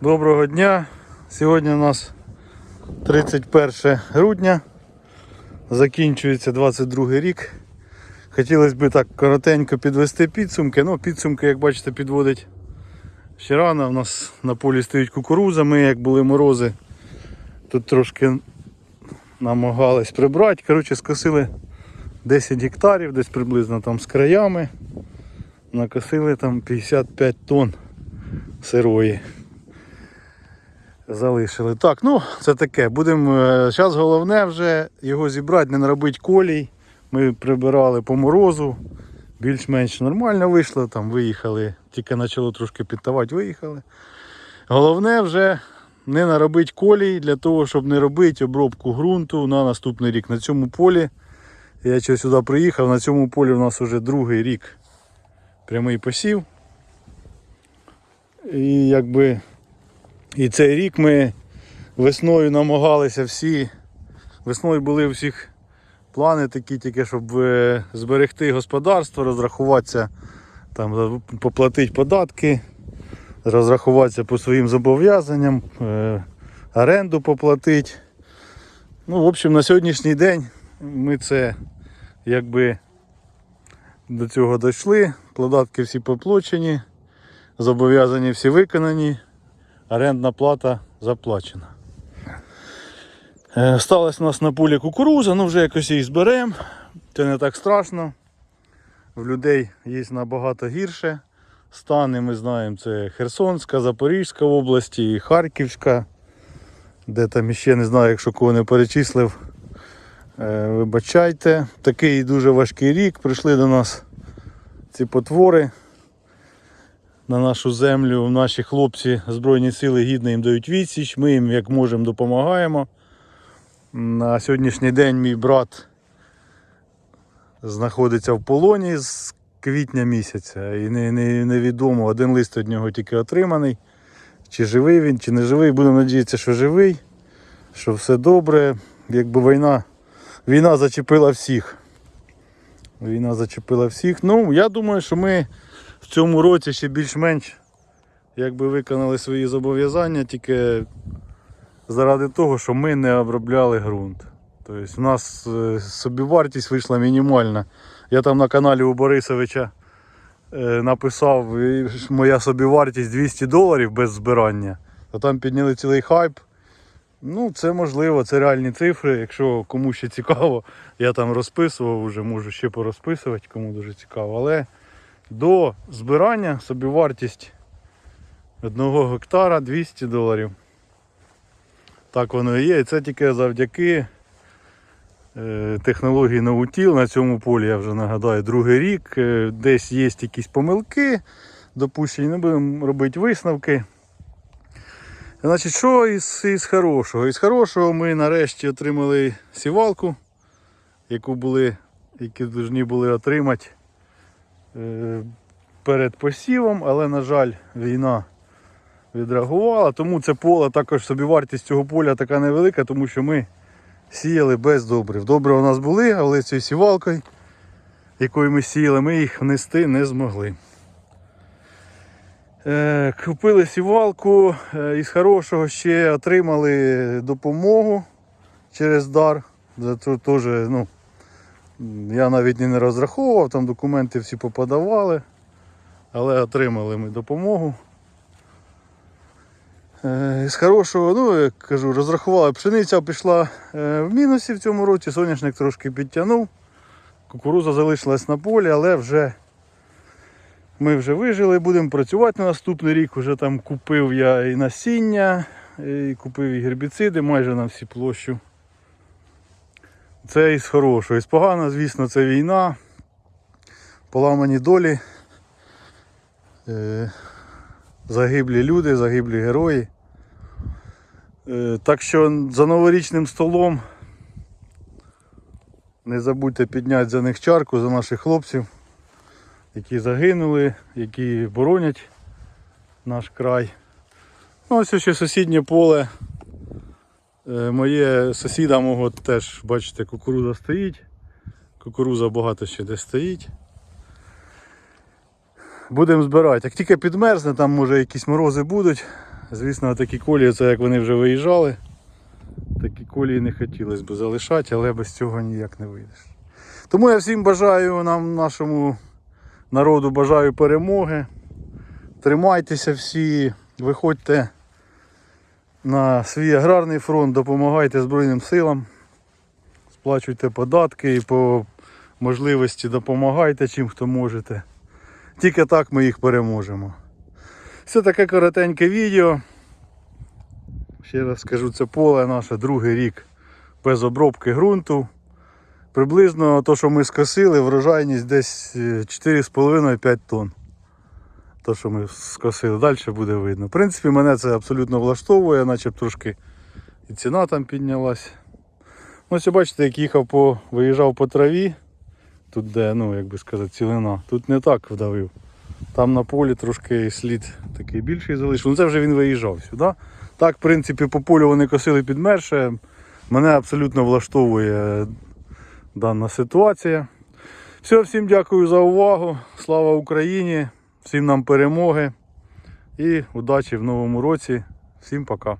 Доброго дня. Сьогодні у нас 31 грудня. Закінчується 22 рік. Хотілося б так коротенько підвести підсумки. Ну, підсумки, як бачите, підводить ще рано. У нас на полі стоїть кукуруза. Ми, як були морози, тут трошки намагались прибрати. Коротше, скосили 10 гектарів, десь приблизно там з краями. Накосили там 55 тонн сирої. Залишили. Так, ну це таке. Будемо. Зараз головне вже його зібрати, не наробити колій. Ми прибирали по морозу. Більш-менш нормально вийшло, там виїхали, тільки почало трошки підтавати, виїхали. Головне вже не наробити колій для того, щоб не робити обробку ґрунту на наступний рік. На цьому полі, я ще сюди приїхав, на цьому полі у нас вже другий рік прямий посів. І якби і цей рік ми весною намагалися всі. Весною були у всіх плани такі, тільки щоб е, зберегти господарство, розрахуватися, там, поплатити податки, розрахуватися по своїм зобов'язанням, е, оренду поплатити. Ну, в общем, на сьогоднішній день ми це якби до цього дійшли. Податки всі поплачені, зобов'язання всі виконані орендна плата заплачена. Е, Сталося у нас на полі кукуруза, ну вже якось її зберемо. Це не так страшно. В людей є набагато гірше. Стани ми знаємо, це Херсонська, Запорізька області, і Харківська, де там іще не знаю, якщо кого не перечислив. Е, Вибачайте, такий дуже важкий рік. Прийшли до нас ці потвори на нашу землю. Наші хлопці Збройні сили гідно їм дають відсіч. Ми їм як можемо допомагаємо. На сьогоднішній день мій брат знаходиться в полоні з квітня місяця. І не, не, невідомо, один лист від нього тільки отриманий. Чи живий він, чи не живий. Будемо надіятися, що живий, що все добре. Якби війна, війна зачепила всіх. Війна зачепила всіх. Ну, я думаю, що ми в цьому році ще більш-менш якби виконали свої зобов'язання, тільки заради того, що ми не обробляли ґрунт. Тобто у нас е, собівартість вийшла мінімальна. Я там на каналі у Борисовича е, написав, моя собівартість 200 доларів без збирання. То там підняли цілий хайп. Ну, це можливо, це реальні цифри. Якщо кому ще цікаво, я там розписував, вже можу ще порозписувати, кому дуже цікаво. Але до збирання собівартість одного гектара 200 доларів. Так воно і є. І це тільки завдяки е, технології Новутіл на цьому полі, я вже нагадаю, другий рік. Е, Десь є якісь помилки, допущені, не будемо робити висновки. Значить, що із, із хорошого? Із хорошого ми нарешті отримали сівалку, яку були, які повинні були отримати перед посівом, але, на жаль, війна відреагувала, тому це поле також собівартість цього поля така невелика, тому що ми сіяли без добрив. Добре у нас були, але цією сівалкою, якою ми сіяли, ми їх внести не змогли. Е, Купили сівалку, е, із хорошого ще отримали допомогу через дар. Це теж, ну, я навіть не розраховував, там документи всі поподавали, але отримали ми допомогу. Е, З хорошого, ну, як кажу, розрахували, пшениця пішла е, в мінусі в цьому році, соняшник трошки підтягнув. Кукуруза залишилась на полі, але вже ми вже вижили, будемо працювати на наступний рік. Уже там купив я і насіння, і купив і гербіциди майже на всі площу. Це із хорошого. Із поганого, звісно, це війна, поламані долі, е, загиблі люди, загиблі герої. Е, так що за новорічним столом не забудьте підняти за них чарку, за наших хлопців, які загинули, які боронять наш край. Ну, ось ще сусіднє поле. Е, Моє сусіда мого теж, бачите, кукуруза стоїть. Кукуруза багато ще де стоїть. Будемо збирати. Як тільки підмерзне, там може якісь морози будуть, Звісно, такі колії, це як вони вже виїжджали. Такі колії не хотілося б залишати, але без цього ніяк не вийдеш. Тому я всім бажаю нам, нашому народу, бажаю перемоги. Тримайтеся всі, виходьте на свій аграрний фронт, допомагайте Збройним силам, сплачуйте податки і по можливості допомагайте чим хто можете. Тільки так ми їх переможемо. Це таке коротеньке відео. Ще раз скажу, це поле наше другий рік без обробки ґрунту. Приблизно то, що ми скосили, врожайність десь е, 4,5-5 тонн. То, що ми скосили, далі буде видно. В принципі, мене це абсолютно влаштовує, наче б трошки і ціна там піднялась. Ну, ось бачите, як їхав по, виїжджав по траві, тут де, ну, як би сказати, цілина, тут не так вдавив. Там на полі трошки слід такий більший залишив. Ну це вже він виїжджав сюди. Так, в принципі, по полю вони косили підмерше. Мене абсолютно влаштовує дана ситуація. Все, всім дякую за увагу. Слава Україні! Всім нам перемоги і удачі в новому році. Всім пока.